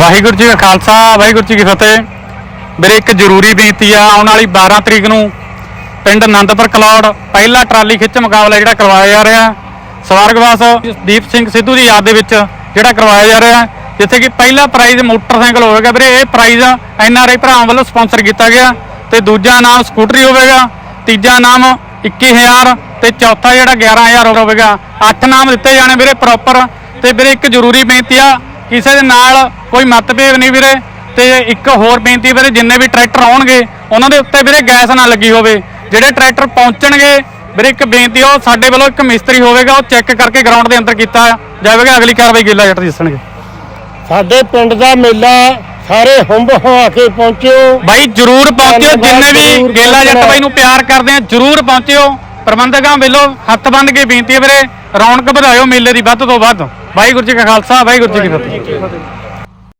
ਵਾਹਿਗੁਰੂ ਜੀ ਕਾ ਖਾਲਸਾ, ਵਾਹਿਗੁਰੂ ਜੀ ਕੀ ਫਤਿਹ। ਮੇਰੇ ਇੱਕ ਜ਼ਰੂਰੀ ਬੇਨਤੀ ਆ, ਆਉਣ ਵਾਲੀ 12 ਤਰੀਕ ਨੂੰ ਪਿੰਡ ਆਨੰਦਪੁਰ ਕਲੌੜ ਪਹਿਲਾ ਟਰਾਲੀ ਖਿੱਚ ਮੁਕਾਬਲਾ ਜਿਹੜਾ ਕਰਵਾਇਆ ਜਾ ਰਿਹਾ। ਸਵਰਗਵਾਸ ਦੀਪ ਸਿੰਘ ਸਿੱਧੂ ਦੀ ਯਾਦ ਦੇ ਵਿੱਚ ਜਿਹੜਾ ਕਰਵਾਇਆ ਜਾ ਰਿਹਾ, ਜਿੱਥੇ ਕਿ ਪਹਿਲਾ ਪ੍ਰਾਈਜ਼ ਮੋਟਰਸਾਈਕਲ ਹੋਵੇਗਾ। ਵੀਰੇ, ਇਹ ਪ੍ਰਾਈਜ਼ ਐੱਨ ਆਰ ਆਈ ਭਰਾਵਾਂ ਵੱਲੋਂ ਸਪਾਂਸਰ ਕੀਤਾ ਗਿਆ ਤੇ ਦੂਜਾ ਨਾਮ ਸਕੂਟਰੀ ਹੋਵੇਗਾ, ਤੀਜਾ ਨਾਮ 21000 ਤੇ ਚੌਥਾ ਜਿਹੜਾ 11000 ਹੋਵੇਗਾ। ਅੱਠ ਨਾਮ ਦਿੱਤੇ ਜਾਣੇ ਵੀਰੇ ਪ੍ਰੋਪਰ ਤੇ ਵੀਰੇ, ਇੱਕ ਜ਼ਰੂਰੀ ਬੇਨਤੀ ਆ ਕਿਸੇ ਦੇ ਨਾਲ ਕੋਈ ਮਤਭੇਦ ਨਹੀਂ ਵੀਰੇ। ਤੇ ਇੱਕ ਹੋਰ ਬੇਨਤੀ ਵੀਰੇ ਜਿੰਨੇ ਵੀ ਟਰੈਕਟਰ ਆਉਣਗੇ ਉਹਨਾਂ ਦੇ ਉੱਤੇ ਵੀਰੇ ਗੈਸ ਨਾ ਲੱਗੀ ਹੋਵੇ। ਜਿਹੜੇ ਟਰੈਕਟਰ ਪਹੁੰਚਣਗੇ ਵੀਰੇ ਇੱਕ ਬੇਨਤੀ ਉਹ ਸਾਡੇ ਵੱਲੋਂ ਇੱਕ ਮਿਸਤਰੀ ਹੋਵੇਗਾ ਉਹ ਚੈੱਕ ਕਰਕੇ ਗਰਾਊਂਡ ਦੇ ਅੰਦਰ ਕੀਤਾ ਜਾਵੇਗਾ ਅਗਲੀ ਕਾਰਵਾਈ ਗਿੱਲਾ ਜੱਟ ਦੱਸਣਗੇ। ਸਾਡੇ ਪਿੰਡ ਦਾ ਮੇਲਾ ਸਾਰੇ ਹੁੰਬ ਹਵਾ ਕੇ ਪਹੁੰਚਿਓ। ਬਾਈ ਜਰੂਰ ਪਹੁੰਚਿਓ ਜਿੰਨੇ ਵੀ ਗੇਲਾ ਜੱਟ ਬਾਈ ਨੂੰ ਪਿਆਰ ਕਰਦੇ ਆ ਜਰੂਰ ਪਹੁੰਚਿਓ। ਪ੍ਰਬੰਧਕਾਂ ਵੱਲੋਂ ਹੱਥ ਬੰਨ ਕੇ ਬੇਨਤੀ ਹੈ ਵੀਰੇ, ਰੌਣਕ ਵਧਾਇਓ ਮੇਲੇ ਦੀ ਵੱਧ ਤੋਂ ਵੱਧ। ਵਾਹਿਗੁਰੂ ਜੀ ਕਾ ਖਾਲਸਾ, ਵਾਹਿਗੁਰੂ ਜੀ ਕੀ ਫਤਿਹ।